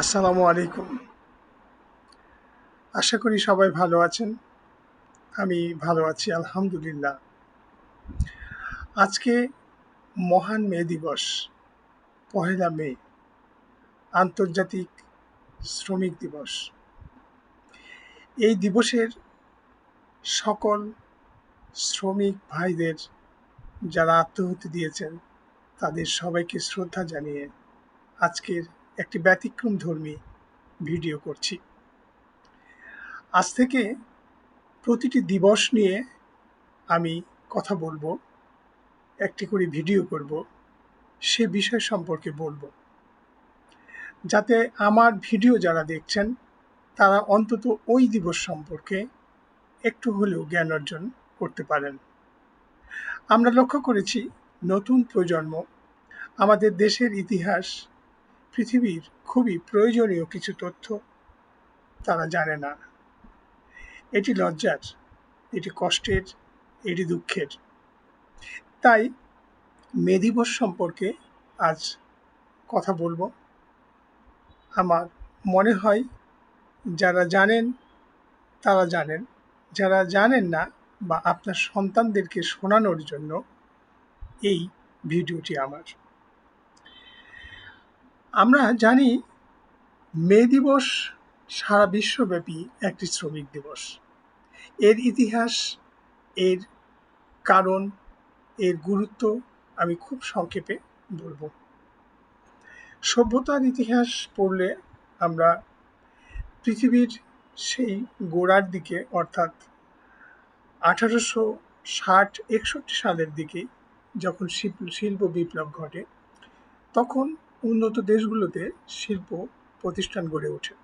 আসসালামু আলাইকুম। আশা করি সবাই ভালো আছেন। আমি ভালো আছি, আলহামদুলিল্লাহ। আজকে মহান মে দিবস, পহেলা মে, আন্তর্জাতিক শ্রমিক দিবস। এই দিবসের সকল শ্রমিক ভাইদের যারা আত্মহতি দিয়েছেন, তাদের সবাইকে শ্রদ্ধা জানিয়ে আজকের একটি ব্যতিক্রম ধর্মী ভিডিও করছি। আজ থেকে প্রতিটি দিবস নিয়ে আমি কথা বলব, একটি করে ভিডিও করব, সে বিষয় সম্পর্কে বলব। যাতে আমার ভিডিও যারা দেখছেন, তারা অন্তত ওই দিবস সম্পর্কে একটু হলেও জ্ঞান অর্জন করতে পারেন। আমরা লক্ষ্য করেছি, নতুন প্রজন্ম, আমাদের দেশের ইতিহাস পৃথিবীর খুবই প্রয়োজনীয় কিছু তথ্য তারা জানে না। এটি লজ্জার, এটি কষ্টের, এটি দুঃখের। তাই মে দিবস সম্পর্কে আজ কথা বলব। আমার মনে হয় যারা জানেন, তারা জানেন। যারা জানেন না বা আপনার সন্তানদেরকে শোনানোর জন্য এই ভিডিওটি আমার। আমরা জানি মে দিবস সারা বিশ্বব্যাপী একটি শ্রমিক দিবস। এর ইতিহাস, এর কারণ, এর গুরুত্ব আমি খুব সংক্ষেপে বলব। সভ্যতার ইতিহাস পড়লে আমরা পৃথিবীর সেই গোড়ার দিকে, অর্থাৎ আঠারোশো ষাট, একষট্টি সালের দিকে যখন শিল্প বিপ্লব ঘটে, তখন উন্নত দেশগুলোতে শিল্প প্রতিষ্ঠান গড়ে ওঠে।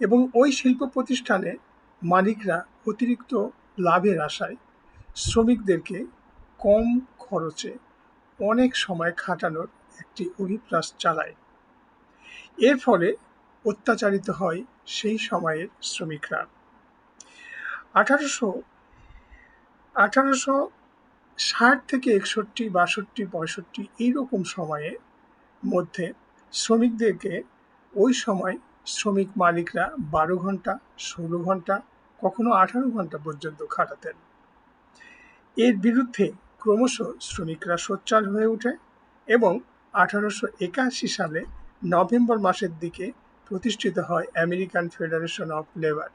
এবং ওই শিল্প প্রতিষ্ঠানে মালিকরা অতিরিক্ত লাভের আশায় শ্রমিকদেরকে কম খরচে অনেক সময় খাটানোর একটি অভিপ্রাস চালায়। এর ফলে অত্যাচারিত হয় সেই সময়ের শ্রমিকরা। আঠারোশো আঠারোশো ষাট থেকে একষট্টি, বাষট্টি, পঁয়ষট্টি এইরকম সময়ে মধ্যে শ্রমিকদেরকে ওই সময় শ্রমিক মালিকরা বারো ঘণ্টা, ষোলো ঘণ্টা, কখনো আঠারো ঘণ্টা পর্যন্ত খাটাতেন। এর বিরুদ্ধে ক্রমশ শ্রমিকরা সোচ্চার হয়ে ওঠে এবং আঠারোশো একাশি সালে নভেম্বর মাসের দিকে প্রতিষ্ঠিত হয় আমেরিকান ফেডারেশন অফ লেবার।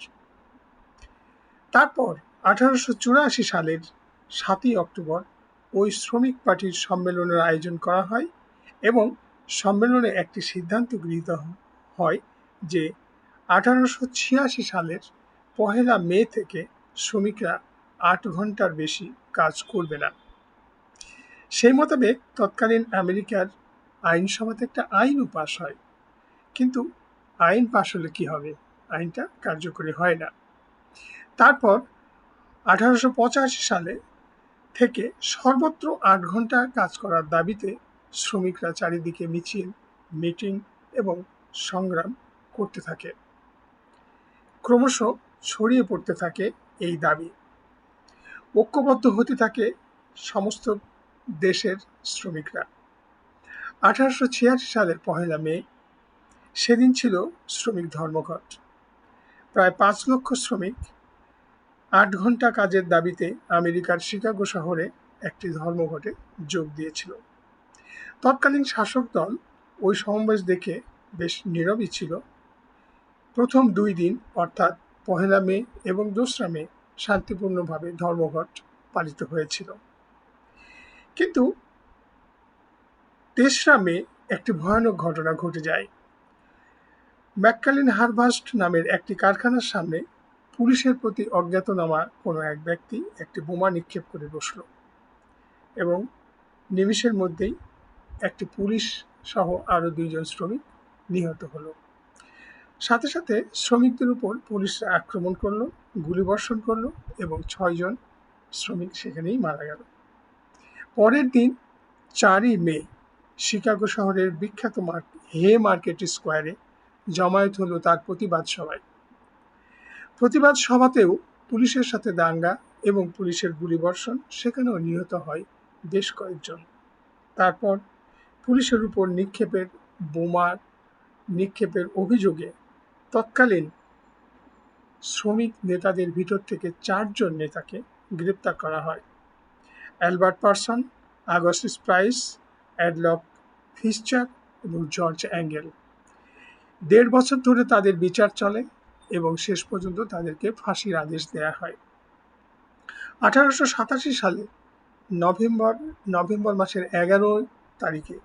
তারপর আঠারোশো চুরাশি সালের সাতই অক্টোবর ওই শ্রমিক পার্টির সম্মেলনের আয়োজন করা হয় এবং সম্মেলনে একটি সিদ্ধান্ত গৃহীত হয় যে আঠারোশো ছিয়াশি সালের পহেলা মে থেকে শ্রমিকরা আট ঘণ্টার বেশি কাজ করবে না। সেই মোতাবেক তৎকালীন আমেরিকার আইনসভাতে একটা আইনও পাশ হয়। কিন্তু আইন পাশ হলে কী হবে? আইনটা কার্যকরী হয় না। তারপর আঠারোশো পঁচাশি সালে থেকে সর্বত্র আট ঘণ্টা কাজ করার দাবিতে শ্রমিকরা চারিদিকে মিছিল, মিটিং এবং সংগ্রাম করতে থাকে। ক্রমশ ছড়িয়ে পড়তে থাকে এই দাবি। ঐক্যবদ্ধ হতে থাকে সমস্ত দেশের শ্রমিকরা। আঠারোশো ছিয়াশি সালের পহেলা মে, সেদিন ছিল শ্রমিক ধর্মঘট। প্রায় পাঁচ লক্ষ শ্রমিক আট ঘণ্টা কাজের দাবিতে আমেরিকার শিকাগো শহরে একটি ধর্মঘটে যোগ দিয়েছিল। তৎকালীন শাসক দল ওই সমাবেশ দেখে বেশ নীরবই ছিল। প্রথম দুই দিন, অর্থাৎ পহেলা মে এবং দোসরা মে, শান্তিপূর্ণভাবে ধর্মঘট পালিত হয়েছিল। কিন্তু তেসরা মে একটি ভয়ানক ঘটনা ঘটে যায়। ম্যাককালিন হারভাস্ট নামের একটি কারখানার সামনে পুলিশের প্রতি অজ্ঞাতনামা কোনো এক ব্যক্তি একটি বোমা নিক্ষেপ করে বসল এবং নিমিষের মধ্যেই একটি পুলিশ সহ আরও দুইজন শ্রমিক নিহত হলো। সাথে সাথে শ্রমিকদের উপর পুলিশরা আক্রমণ করল গুলিবর্ষণ করল এবং ছয়জন শ্রমিক সেখানেই মারা গেল। পরের দিন চারই মে শিকাগো শহরের বিখ্যাত হে মার্কেট স্কোয়ারে জমায়েত হলো তার প্রতিবাদ সভায়। প্রতিবাদ সভাতেও পুলিশের সাথে দাঙ্গা এবং পুলিশের গুলিবর্ষণ সেখানেও নিহত হয় বেশ কয়েকজন। তারপর পুলিশের উপর নিক্ষেপের বোমার নিক্ষেপের অভিযোগে তৎকালীন শ্রমিক নেতাদের ভিতর থেকে চারজন নেতাকে গ্রেপ্তার করা হয়। Albert Parson, Augustus Price, Adolph Fischer এবং জর্জ অ্যাঙ্গেল। দেড় বছর ধরে তাদের বিচার চলে এবং শেষ পর্যন্ত তাদেরকে ফাঁসির আদেশ দেয়া হয়। আঠারোশো সাতাশি সালে নভেম্বর নভেম্বর মাসের এগারো তারিখে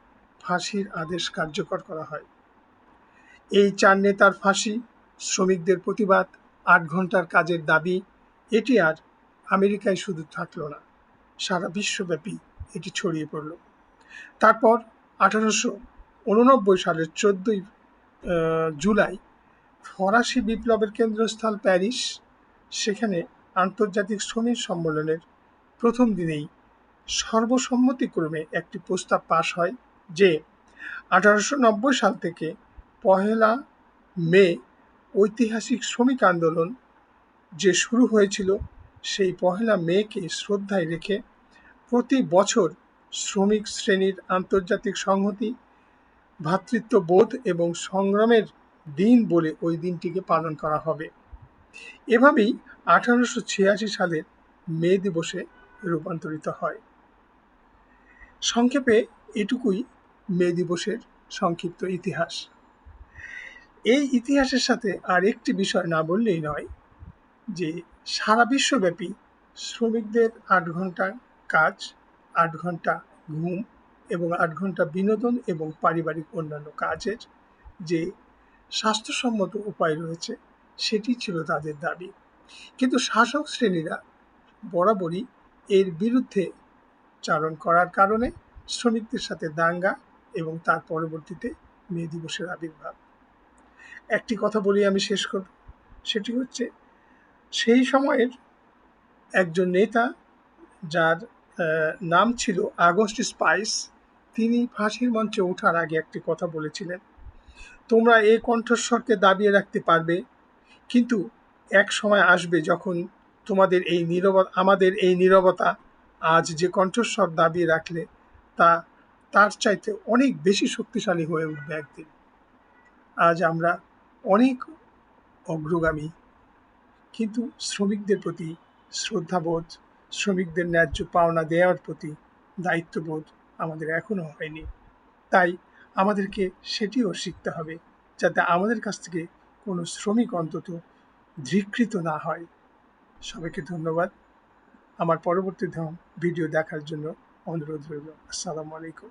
ফাঁসির আদেশ কার্যকর করা হয়। এই চার নেতার ফাঁসি, শ্রমিকদের প্রতিবাদ, আট ঘণ্টার কাজের দাবি, এটি আর আমেরিকায় শুধু থাকল না, সারা বিশ্বব্যাপী এটি ছড়িয়ে পড়ল। তারপর আঠারোশো উননব্বই সালের চোদ্দই জুলাই ফরাসি বিপ্লবের কেন্দ্রস্থল প্যারিস, সেখানে আন্তর্জাতিক শ্রমিক সম্মেলনের প্রথম দিনেই সর্বসম্মতিক্রমে একটি প্রস্তাব পাশ হয়। যে আঠারোশো নব্বই সাল থেকে পহেলা মে ঐতিহাসিক শ্রমিক আন্দোলন যে শুরু হয়েছিল, সেই পহেলা মেকে শ্রদ্ধায় রেখে প্রতি বছর শ্রমিক শ্রেণির আন্তর্জাতিক সংহতি ভ্রাতৃত্ববোধ এবং সংগ্রামের দিন বলে ওই দিনটিকে পালন করা হবে। এভাবেই আঠারোশো ছিয়াশি সালের মে দিবসে রূপান্তরিত হয়। সংক্ষেপে এটুকুই মে দিবসের সংক্ষিপ্ত ইতিহাস। এই ইতিহাসের সাথে আর একটি বিষয় না বললেই নয় যে সারা বিশ্বব্যাপী শ্রমিকদের আট ঘণ্টা কাজ, আট ঘণ্টা ঘুম এবং আট ঘণ্টা বিনোদন এবং পারিবারিক অন্যান্য কাজের যে স্বাস্থ্যসম্মত উপায় রয়েছে, সেটি ছিল তাদের দাবি। কিন্তু শাসক শ্রেণীরা বরাবরই এর বিরুদ্ধে চারণ করার কারণে শ্রমিকদের সাথে দাঙ্গা এবং তার পরবর্তীতে মে দিবসের আবির্ভাব। একটি কথা বলি আমি শেষ করব। সেটি হচ্ছে, সেই সময়ের একজন নেতা যার নাম ছিল আগস্ট স্পাইস, তিনি ফাঁসির মঞ্চে ওঠার আগে একটি কথা বলেছিলেন। তোমরা এই কণ্ঠস্বরকে দাবিয়ে রাখতে পারবে, কিন্তু এক সময় আসবে যখন তোমাদের এই নীরবতা আমাদের এই নীরবতা আজ যে কণ্ঠস্বর দাবিয়ে রাখলে তা তার চাইতে অনেক বেশি শক্তিশালী হয়ে উঠবে একদিন। আজ আমরা অনেক অগ্রগামী, কিন্তু শ্রমিকদের প্রতি শ্রদ্ধাবোধ, শ্রমিকদের ন্যায্য পাওনা দেওয়ার প্রতি দায়িত্ববোধ আমাদের এখনও হয়নি। তাই আমাদেরকে সেটিও শিখতে হবে যাতে আমাদের কাছ থেকে কোনো শ্রমিক অন্তত ধিকৃত না হয়। সবাইকে ধন্যবাদ। আমার পরবর্তী ভিডিও দেখার জন্য অনুরোধ রইল। আসসালামু আলাইকুম।